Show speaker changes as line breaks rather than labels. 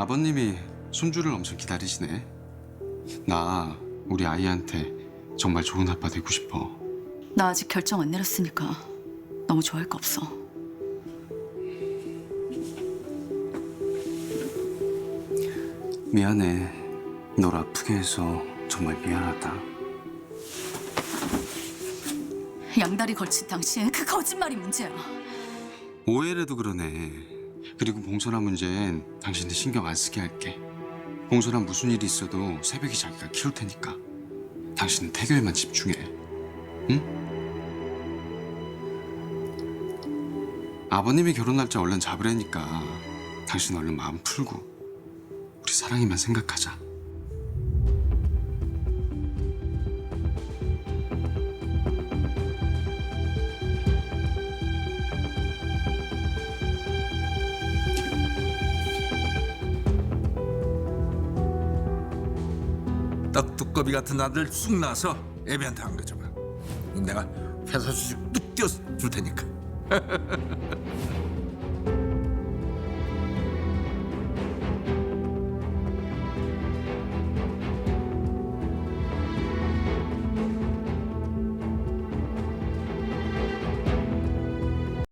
아버님이 손주를 엄청 기다리시네. 나 우리 아이한테 정말 좋은 아빠 되고 싶어.
나 아직 결정 안 내렸으니까 너무 좋아할 거 없어.
미안해. 널 아프게 해서 정말 미안하다.
양다리 걸친 당신 그 거짓말이 문제야.
오해라도 그러네. 그리고 봉선아 문제엔 당신들 신경 안 쓰게 할게. 봉선아 무슨 일이 있어도 새벽에 자기가 키울 테니까. 당신은 태교에만 집중해. 응? 아버님이 결혼 날짜 얼른 잡으라니까. 당신 얼른 마음 풀고 우리 사랑이만 생각하자.
떡 두꺼비 같은 아들 쑥 나서 애비한테 안 가져봐. 내가 회사 주식 뚝 띄워 줄 테니까.